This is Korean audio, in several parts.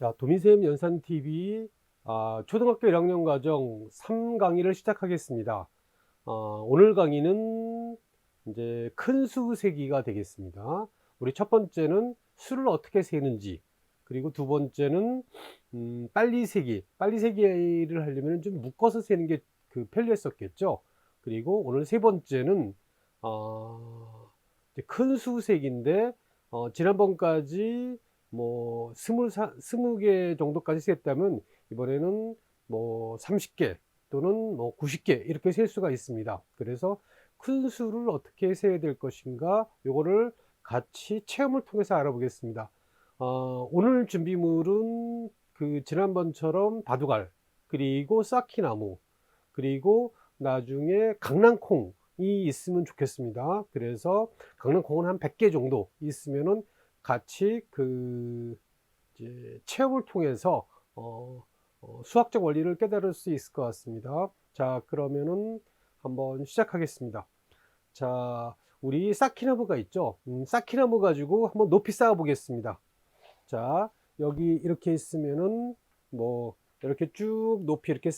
자, 도민쌤 연산TV 아, 초등학교 1학년 과정 3강의를 시작하겠습니다. 아, 오늘 강의는 이제 큰 수 세기가 되겠습니다. 우리 첫 번째는 수를 어떻게 세는지, 그리고 두 번째는 음, 빨리 세기, 빨리 세기를 하려면 좀 묶어서 세는 게 그 편리했었겠죠. 그리고 오늘 세 번째는 어, 큰 수 세기인데 어, 지난번까지 뭐 스물 사, 스무 개 정도까지 셌다면 이번에는 뭐 30개 또는 뭐 90개 이렇게 셀 수가 있습니다. 그래서 큰 수를 어떻게 세야 될 것인가 요거를 같이 체험을 통해서 알아보겠습니다. 어, 오늘 준비물은 그 지난번처럼 바둑알 그리고 쌓기나무 그리고 나중에 강낭콩이 있으면 좋겠습니다. 그래서 강낭콩은 한 100개 정도 있으면은 같이 그 이제 체험을 통해서 어, 어, 수학적 원리를 깨달을 수 있을 것 같습니다. 자, 그러면은 한번 시작하겠습니다. 자, 우리 쌓기나무가 있죠. 음, 쌓기나무 가지고 한번 높이 쌓아 보겠습니다. 자, 여기 이렇게 있으면은 뭐 이렇게 쭉 높이 이렇게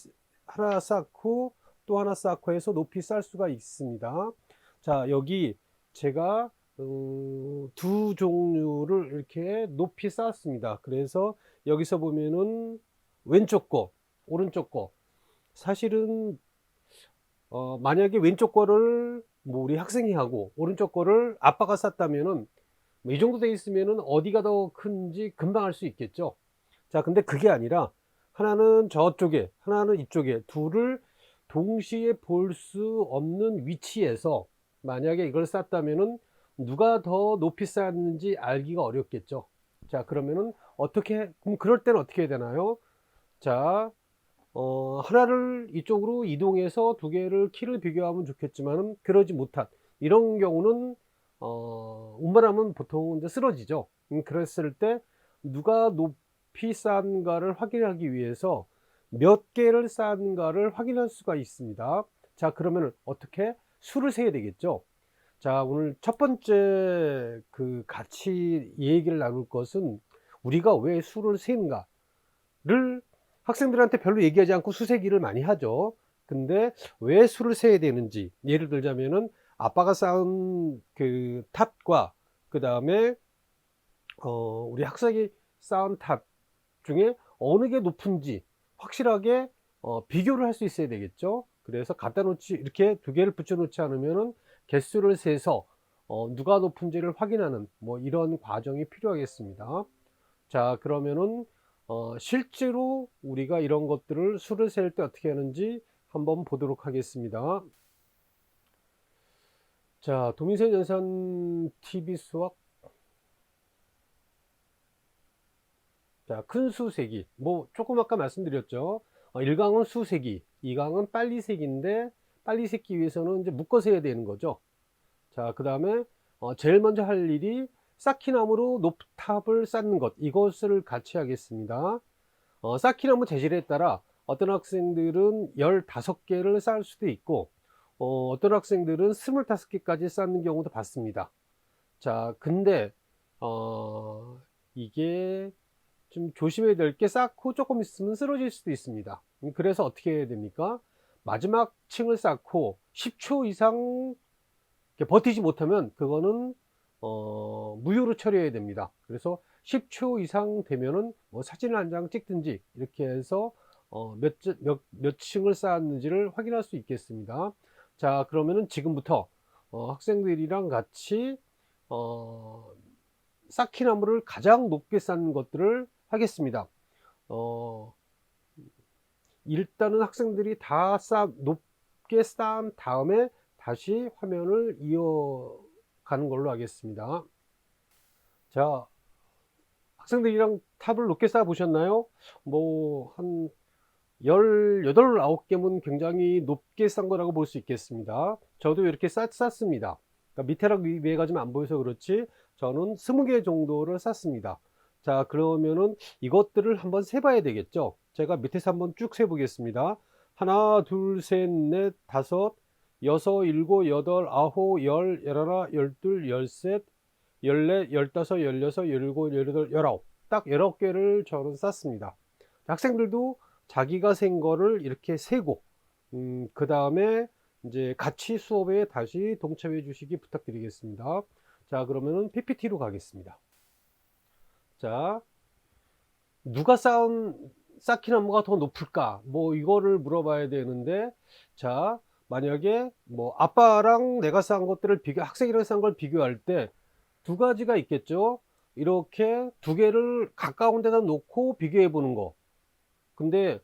하나 쌓고 또 하나 쌓고 해서 높이 쌓을 수가 있습니다. 자, 여기 제가 음, 두 종류를 이렇게 높이 쌓았습니다. 그래서 여기서 보면은 왼쪽 거, 오른쪽 거. 사실은 어, 만약에 왼쪽 거를 뭐 우리 학생이 하고 오른쪽 거를 아빠가 쌌다면은 뭐 이 정도 돼 있으면은 어디가 더 큰지 금방 알 수 있겠죠. 자, 근데 그게 아니라 하나는 저쪽에, 하나는 이쪽에 둘을 동시에 볼 수 없는 위치에서 만약에 이걸 쌌다면은 누가 더 높이 쌓았는지 알기가 어렵겠죠. 자, 그러면은 어떻게, 그럼 그럴 때는 어떻게 해야 되나요? 자, 어, 하나를 이쪽으로 이동해서 두 개를 키를 비교하면 좋겠지만은 그러지 못한 이런 경우는 어, 운반하면 보통 이제 쓰러지죠. 음, 그랬을 때 누가 높이 쌓은가를 확인하기 위해서 몇 개를 쌓은가를 확인할 수가 있습니다. 자, 그러면 어떻게 수를 세야 되겠죠. 자, 오늘 첫 번째 그 같이 얘기를 나눌 것은 우리가 왜 수를 세는가를 학생들한테 별로 얘기하지 않고 수세기를 많이 하죠. 근데 왜 수를 세야 되는지 예를 들자면은 아빠가 쌓은 그 탑과 그 다음에 어 우리 학생이 쌓은 탑 중에 어느 게 높은지 확실하게 어 비교를 할 수 있어야 되겠죠. 그래서 갖다 놓지 이렇게 두 개를 붙여 놓지 않으면은 개수를 세서 어 누가 높은지를 확인하는 뭐 이런 과정이 필요하겠습니다. 자 그러면은 어, 실제로 우리가 이런 것들을 수를 셀 때 어떻게 하는지 한번 보도록 하겠습니다. 자, 도민세 연산 TV 수학. 자, 큰 수세기. 뭐, 조금 아까 말씀드렸죠. 어, 1강은 수세기, 2강은 빨리 세기인데, 빨리 세기 위해서는 이제 묶어서 해야 되는 거죠. 자, 그 다음에, 어, 제일 먼저 할 일이 쌓기나무로 높탑을 쌓는 것 이것을 같이 하겠습니다. 어, 쌓기나무 재질에 따라 어떤 학생들은 15개를 쌓을 수도 있고 어, 떤 학생들은 25개까지 쌓는 경우도 봤습니다. 자, 근데 어, 이게 좀 조심해야 될 게 쌓고 조금 있으면 쓰러질 수도 있습니다. 그래서 어떻게 해야 됩니까? 마지막 층을 쌓고 10초 이상 버티지 못하면 그거는 어, 무효로 처리해야 됩니다. 그래서 10초 이상 되면은 뭐 사진을 한 장 찍든지 이렇게 해서 어, 몇, 몇, 몇 층을 쌓았는지를 확인할 수 있겠습니다. 자, 그러면은 지금부터 어, 학생들이랑 같이 어, 쌓기나무를 가장 높게 쌓는 것들을 하겠습니다. 어, 일단은 학생들이 다 쌓, 높게 쌓은 다음에 다시 화면을 이어 가는 걸로 하겠습니다. 자, 학생들이랑 탑을 높게 쌓아 보셨나요? 뭐, 한 18, 9개면 굉장히 높게 쌓은 거라고 볼 수 있겠습니다. 저도 이렇게 쌓, 쌌습니다. 그러니까 밑에랑 위에가 좀 안 보여서 그렇지, 저는 20개 정도를 쌓습니다. 자, 그러면은 이것들을 한번 세봐야 되겠죠? 제가 밑에서 한번 쭉 세보겠습니다. 하나, 둘, 셋, 넷, 다섯, 여섯, 일곱, 여덟, 아홉, 열, 열하나, 열둘, 열셋, 열넷, 열다섯, 열여섯, 열일곱, 열여덟, 열아홉. 딱 여러 개를 저는 쌌습니다. 학생들도 자기가 센 거를 이렇게 세고, 음, 그 다음에 이제 같이 수업에 다시 동참해 주시기 부탁드리겠습니다. 자, 그러면은 PPT로 가겠습니다. 자, 누가 쌓은 쌓기 나무가 더 높을까? 뭐 이거를 물어봐야 되는데, 자, 만약에 뭐 아빠랑 내가 쌓은 것들을 비교, 학생이랑 쌓은 걸 비교할 때 두 가지가 있겠죠. 이렇게 두 개를 가까운 데다 놓고 비교해 보는 거. 근데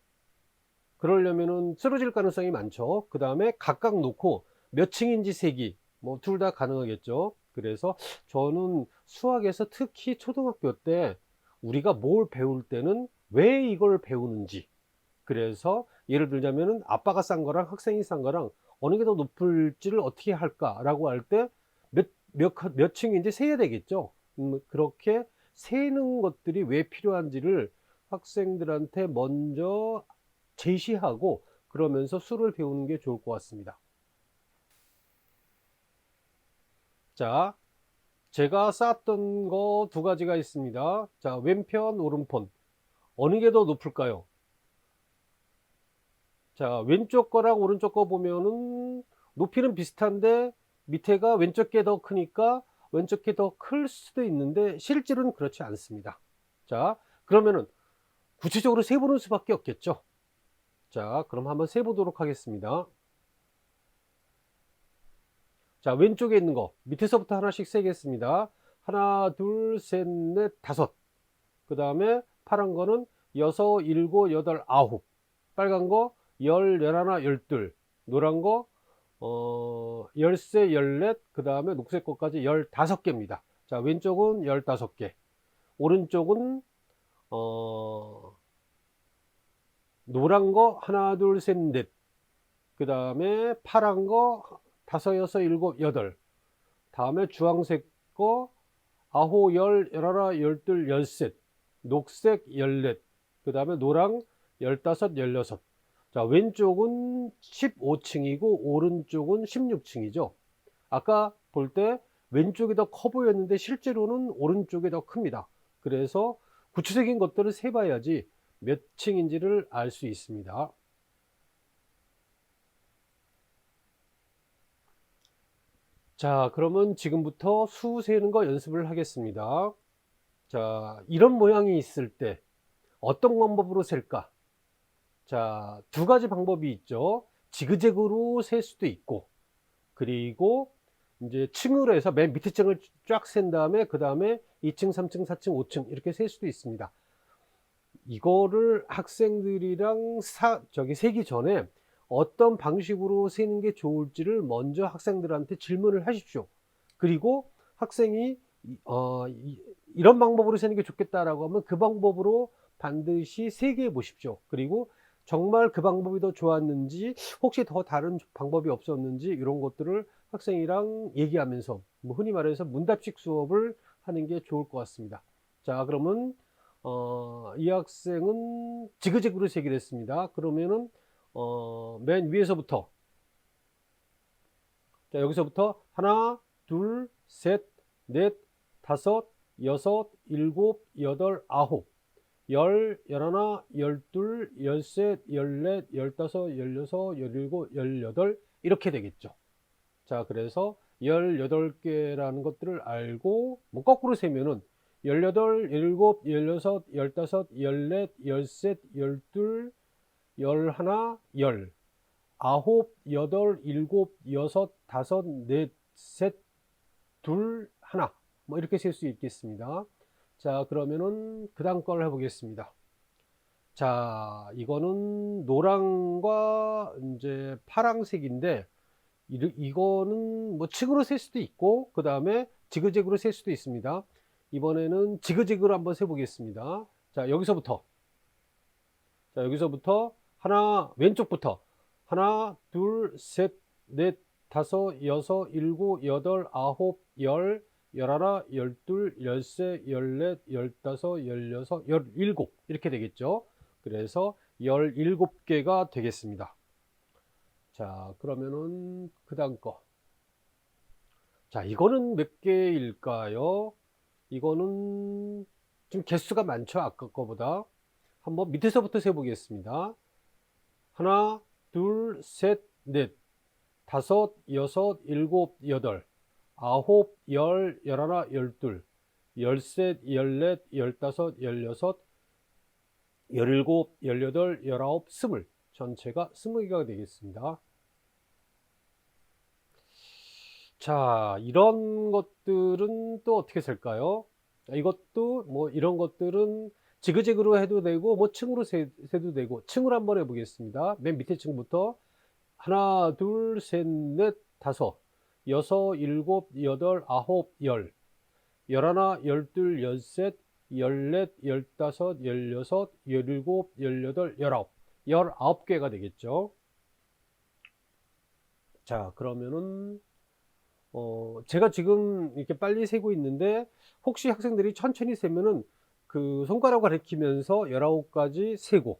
그러려면은 쓰러질 가능성이 많죠. 그 다음에 각각 놓고 몇 층인지 세기, 뭐 둘 다 가능하겠죠. 그래서 저는 수학에서 특히 초등학교 때 우리가 뭘 배울 때는 왜 이걸 배우는지. 그래서 예를 들자면은 아빠가 싼 거랑 학생이 싼 거랑 어느 게 더 높을지를 어떻게 할까라고 할때 몇, 몇, 몇 층인지 세야 되겠죠. 음, 그렇게 세는 것들이 왜 필요한지를 학생들한테 먼저 제시하고 그러면서 수를 배우는 게 좋을 것 같습니다. 자, 제가 쌓았던 거 두 가지가 있습니다. 자, 왼편, 오른편. 어느 게 더 높을까요? 자, 왼쪽 거랑 오른쪽 거 보면은 높이는 비슷한데 밑에가 왼쪽 게 더 크니까 왼쪽 게 더 클 수도 있는데 실제로는 그렇지 않습니다. 자, 그러면은 구체적으로 세보는 수밖에 없겠죠. 자, 그럼 한번 세보도록 하겠습니다. 자, 왼쪽에 있는 거 밑에서부터 하나씩 세겠습니다. 하나, 둘, 셋, 넷, 다섯. 그 다음에 파란 거는 여섯, 일곱, 여덟, 아홉. 빨간 거 열, 열하나, 열둘. 노란 거 어, 열세, 열넷. 그 다음에 녹색 거까지 열다섯 개입니다. 자, 왼쪽은 열다섯 개. 오른쪽은 어, 노란 거 하나, 둘, 셋, 넷. 그 다음에 파란 거 다섯, 여섯, 일곱, 여덟. 다음에 주황색 거 아홉, 열, 열하나, 열둘, 열셋. 녹색 열넷. 그 다음에 노랑 열다섯, 열여섯. 자, 왼쪽은 15층이고 오른쪽은 16층이죠. 아까 볼 때 왼쪽이 더 커 보였는데 실제로는 오른쪽이 더 큽니다. 그래서 구체적인 것들을 세봐야지 몇 층인지를 알 수 있습니다. 자, 그러면 지금부터 수 세는 거 연습을 하겠습니다. 자, 이런 모양이 있을 때 어떤 방법으로 셀까? 자, 두 가지 방법이 있죠. 지그재그로 셀 수도 있고, 그리고 이제 층으로 해서 맨 밑에 층을 쫙 센 다음에 그 다음에 2층, 3층, 4층, 5층 이렇게 셀 수도 있습니다. 이거를 학생들이랑 사, 저기 세기 전에 어떤 방식으로 세는 게 좋을지를 먼저 학생들한테 질문을 하십시오. 그리고 학생이 어, 이, 이런 방법으로 세는 게 좋겠다라고 하면 그 방법으로 반드시 세개해 보십시오. 그리고 정말 그 방법이 더 좋았는지 혹시 더 다른 방법이 없었는지 이런 것들을 학생이랑 얘기하면서 뭐 흔히 말해서 문답식 수업을 하는 게 좋을 것 같습니다. 자 그러면 어, 이 학생은 지그재그로 세기를 했습니다. 그러면은 어, 맨 위에서부터 자 여기서부터 하나 둘 셋 넷 다섯 여섯 일곱 여덟 아홉 열, 열하나, 열둘, 열셋, 열넷, 열다섯, 열여섯, 열일곱, 열여덟 이렇게 되겠죠. 자, 그래서 열여덟 개라는 것들을 알고 뭐 거꾸로 세면은 열여덟, 열일곱, 열여섯, 열다섯, 열넷, 열셋, 열둘, 열하나, 열 아홉, 여덟, 일곱, 여섯, 다섯, 넷, 셋, 둘, 뭐 이렇게 셀 수 있겠습니다. 자, 그러면은 그 다음 걸 해보겠습니다. 자, 이거는 노랑과 이제 파랑색인데, 이, 이거는 뭐 층으로 셀 수도 있고, 그 다음에 지그재그로 셀 수도 있습니다. 이번에는 지그재그로 한번 세보겠습니다. 자, 여기서부터. 자, 여기서부터 하나, 왼쪽부터. 하나, 둘, 셋, 넷, 다섯, 여섯, 일곱, 여덟, 아홉, 열, 열하나, 열둘, 열세, 열넷, 열다섯, 열여섯, 열일곱 이렇게 되겠죠. 그래서 열일곱 개가 되겠습니다. 자, 그러면은 그 다음 거. 자, 이거는 몇 개일까요? 이거는 좀 개수가 많죠. 아까 거보다. 한번 밑에서부터 세보겠습니다. 하나, 둘, 셋, 넷, 다섯, 여섯, 일곱, 여덟, 아홉, 열, 열하나, 열둘, 열셋, 열넷, 열다섯, 열여섯, 열일곱, 열여덟, 열아홉, 스물. 전체가 스무 개가 되겠습니다. 자, 이런 것들은 또 어떻게 쓸까요? 이것도 뭐 이런 것들은 지그재그로 해도 되고 뭐 층으로 세, 세도 되고 층으로 한번 해보겠습니다. 맨 밑에 층부터 하나, 둘, 셋, 넷, 다섯, 여섯, 일곱, 여덟, 아홉, 열, 열하나, 열둘, 열셋, 열넷, 열다섯, 열여섯, 열일곱, 열여덟, 열아홉, 열아홉 개가 되겠죠. 자, 그러면은 어, 제가 지금 이렇게 빨리 세고 있는데 혹시 학생들이 천천히 세면은 그 손가락 가리키면서 19가지 세고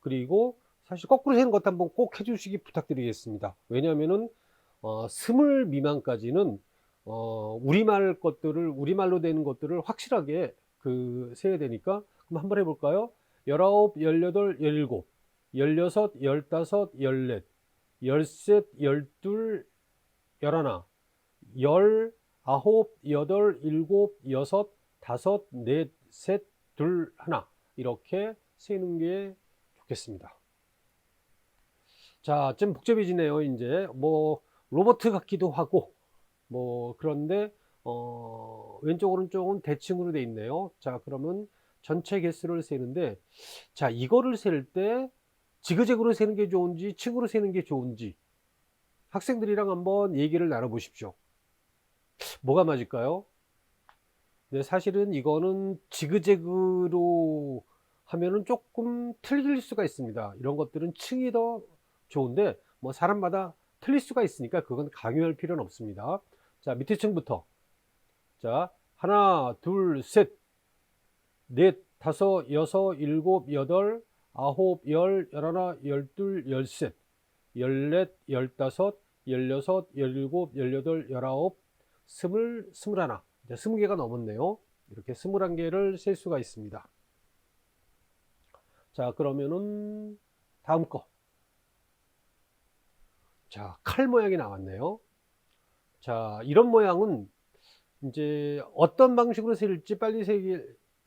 그리고 사실 거꾸로 세는 것도 한번 꼭 해주시기 부탁드리겠습니다. 왜냐하면은 어, 스물 미만까지는 어, 우리말 것들을 우리말로 되는 것들을 확실하게 그 세야 되니까 그럼 한번 해볼까요? 19, 18, 17, 16, 15, 14, 13, 12, 11, 열, 아홉, 여덟, 일곱, 여섯, 다섯, 넷, 셋, 둘, 하나. 이렇게 세는 게 좋겠습니다. 자, 좀 복잡해지네요, 이제. 뭐, 로버트 같기도 하고, 뭐, 그런데, 어, 왼쪽, 오른쪽은 대칭으로 돼 있네요. 자, 그러면 전체 개수를 세는데, 자, 이거를 셀 때, 지그재그로 세는 게 좋은지, 층으로 세는 게 좋은지, 학생들이랑 한번 얘기를 나눠보십시오. 뭐가 맞을까요? 네, 사실은 이거는 지그재그로 하면은 조금 틀릴 수가 있습니다. 이런 것들은 층이 더 좋은데 뭐 사람마다 틀릴 수가 있으니까 그건 강요할 필요는 없습니다. 자, 밑에 층부터. 자, 하나, 둘, 셋, 넷, 다섯, 여섯, 일곱, 여덟, 아홉, 열, 열하나, 열둘, 열셋, 열넷, 열다섯, 열여섯, 열일곱, 열여덟, 열아홉, 스물, 스물하나. 이제 스무 개가 넘었네요. 이렇게 스물한 개를 셀 수가 있습니다. 자, 그러면은 다음 거. 자, 칼 모양이 나왔네요. 자, 이런 모양은 이제 어떤 방식으로 세일지 빨리 세,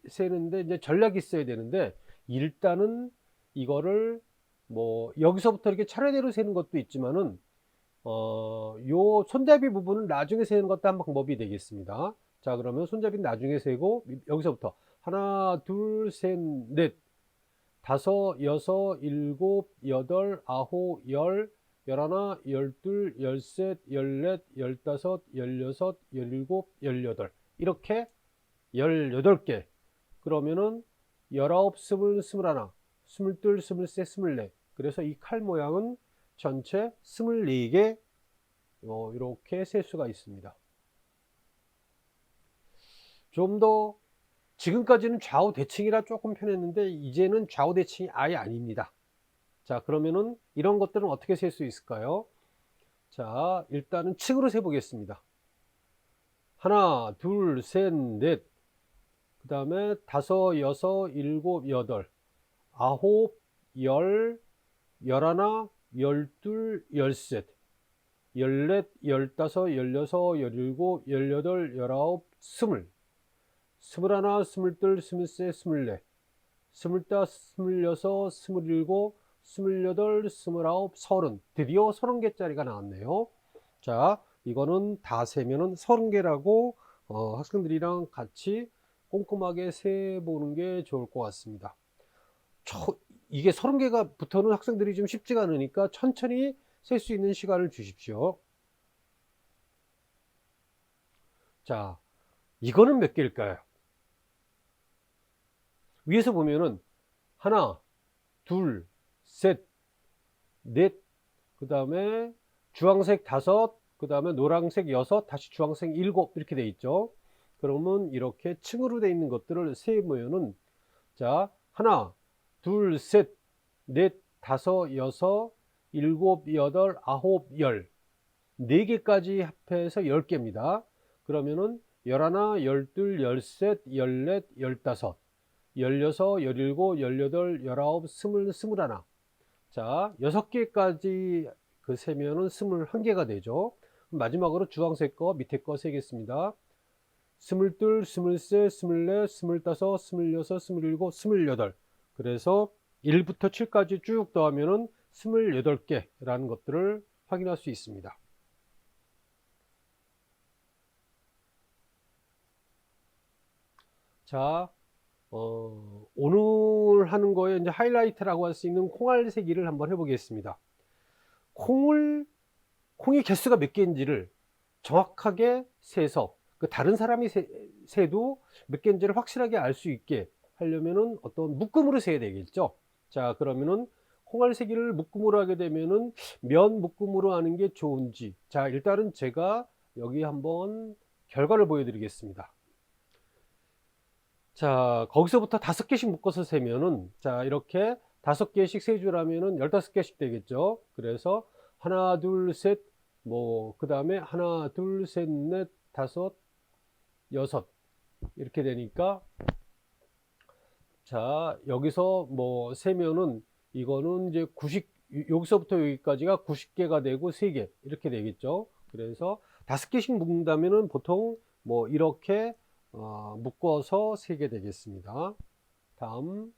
세는데 이제 전략이 있어야 되는데 일단은 이거를 뭐 여기서부터 이렇게 차례대로 세는 것도 있지만은 어, 요 손잡이 부분은 나중에 세는 것도 한 방법이 되겠습니다. 자, 그러면 손잡이는 나중에 세고 여기서부터 하나, 둘, 셋, 넷, 다섯, 여섯, 일곱, 여덟, 아홉, 열, 열하나, 열둘, 열셋, 열넷, 열다섯, 열여섯, 열일곱, 열여덟 이렇게 열여덟 개 그러면은 열아홉, 스물, 스물하나, 스물둘, 스물셋, 스물넷 그래서 이 칼 모양은 전체 24개 어, 이렇게 셀 수가 있습니다. 좀 더 지금까지는 좌우 대칭이라 조금 편했는데 이제는 좌우 대칭이 아예 아닙니다. 자 그러면은 이런 것들은 어떻게 셀 수 있을까요? 자 일단은 층으로 세보겠습니다. 하나, 둘, 셋, 넷, 그 다음에 다섯, 여섯, 일곱, 여덟, 아홉, 열, 열하나, 열둘, 열셋, 열넷, 열다섯, 열여섯, 열일곱, 열여덟, 열아홉, 스물, 스물하나, 스물둘, 스물셋, 스물넷, 스물다섯, 스물여섯, 스물일곱, 스물여덟, 스물아홉, 서른. 드디어 서른 개짜리가 나왔네요. 자, 이거는 다 세면은 서른 개라고 어, 학생들이랑 같이 꼼꼼하게 세보는 게 좋을 것 같습니다. 저, 이게 30개가 부터는 학생들이 좀 쉽지가 않으니까 천천히 셀 수 있는 시간을 주십시오. 자, 이거는 몇 개일까요? 위에서 보면은 하나, 둘, 셋, 넷, 그 다음에 주황색 다섯, 그 다음에 노란색 여섯, 다시 주황색 일곱 이렇게 돼 있죠. 그러면 이렇게 층으로 돼 있는 것들을 세보면은 자 하나, 둘, 셋, 넷, 다섯, 여섯, 일곱, 여덟, 아홉, 열. 네 개까지 합해서 열 개입니다. 그러면은 열하나, 열둘, 열셋, 열넷, 열다섯, 열여섯, 열일곱, 열여덟, 열아홉, 스물, 스물하나. 자, 여섯 개까지 그 세면은 스물한 개가 되죠. 마지막으로 주황색 거, 밑에 거 세겠습니다. 스물둘, 스물셋, 스물넷, 스물다섯, 스물여섯, 스물일곱, 스물여덟. 그래서 1부터 7까지 쭉 더하면은 28개라는 것들을 확인할 수 있습니다. 자, 어, 오늘 하는 거에 이제 하이라이트라고 할 수 있는 콩알 세기를 한번 해보겠습니다. 콩을, 콩이 개수가 몇 개인지를 정확하게 세서 그 다른 사람이 세, 세도 몇 개인지를 확실하게 알 수 있게 하려면은 어떤 묶음으로 세야 되겠죠. 자, 그러면은 콩알 세기를 묶음으로 하게 되면은 면 묶음으로 하는 게 좋은지. 자, 일단은 제가 여기 한번 결과를 보여드리겠습니다. 자, 거기서부터 다섯 개씩 묶어서 세면은, 자, 이렇게 다섯 개씩 세 주라면은 열다섯 개씩 되겠죠. 그래서 하나, 둘, 셋, 뭐, 그 다음에 하나, 둘, 셋, 넷, 다섯, 여섯. 이렇게 되니까, 자, 여기서 뭐, 세면은, 이거는 이제 90, 여기서부터 여기까지가 90개가 되고 3개. 이렇게 되겠죠. 그래서 다섯 개씩 묶는다면은 보통 뭐, 이렇게 어, 묶어서 세게 되겠습니다. 다음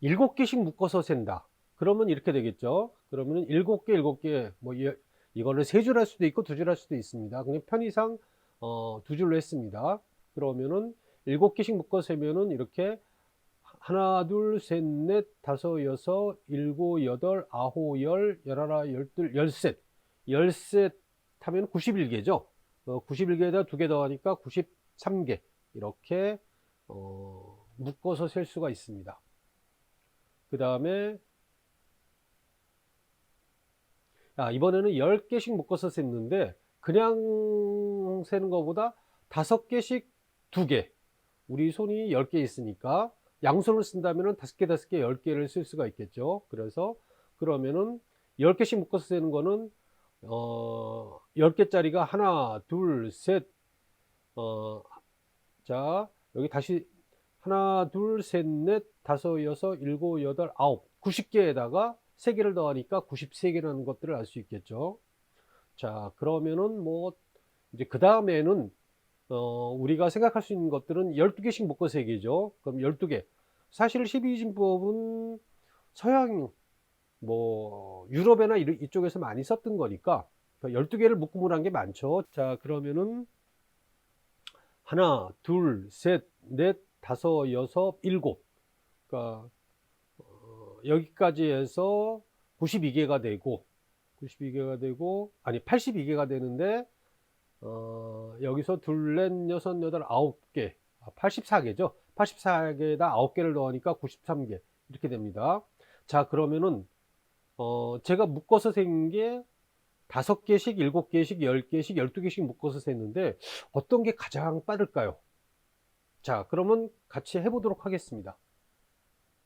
일곱 개씩 묶어서 센다. 그러면 이렇게 되겠죠. 그러면 일곱 개, 일곱 개, 뭐 이- 이거를 세 줄 할 수도 있고 두 줄 할 수도 있습니다. 그냥 편의상 어, 두 줄로 했습니다. 그러면은 일곱 개씩 묶어 세면은 이렇게 하나, 둘, 셋, 넷, 다섯, 여섯, 일곱, 여덟, 아홉, 열, 열하나, 열둘, 열셋, 열셋 하면 91개죠. 어, 91개에다 두개 더하니까 93개 이렇게 어, 묶어서 셀 수가 있습니다. 그 다음에 아, 이번에는 10개씩 묶어서 셌는데 그냥 세는 것보다 5개씩 2개 우리 손이 10개 있으니까 양손을 쓴다면 5개, 5개, 10개를 쓸 수가 있겠죠. 그래서 그러면은 10개씩 묶어서 세는 거는 어, 10개짜리가 하나, 둘, 셋, 어, 자, 여기 다시 하나, 둘, 셋, 넷, 다섯, 여섯, 일곱, 여덟, 아홉, 90개에다가 3개를 더하니까 93개라는 것들을 알 수 있겠죠. 자, 그러면은 뭐, 이제 그 다음에는, 어, 우리가 생각할 수 있는 것들은 12개씩 묶어 세개죠. 그럼 12개. 사실 12진법은 서양, 뭐 유럽이나 이- 이쪽에서 많이 썼던 거니까 12개를 묶음으로 한게 많죠. 자, 그러면은 하나, 둘, 셋, 넷, 다섯, 여섯, 일곱. 그러니까 어, 여기까지 해서 92개가 되고 92개가 되고 아니 82개가 되는데 어, 여기서 둘, 넷, 여섯, 여덟, 아홉 개. 아, 84개죠. 84개에다 9개를 넣으니까 93개. 이렇게 됩니다. 자, 그러면은 어, 제가 묶어서 센 게 다섯 개씩, 일곱 개씩, 열 개씩, 열두 개씩 묶어서 셌는데 어떤 게 가장 빠를까요? 자, 그러면 같이 해보도록 하겠습니다.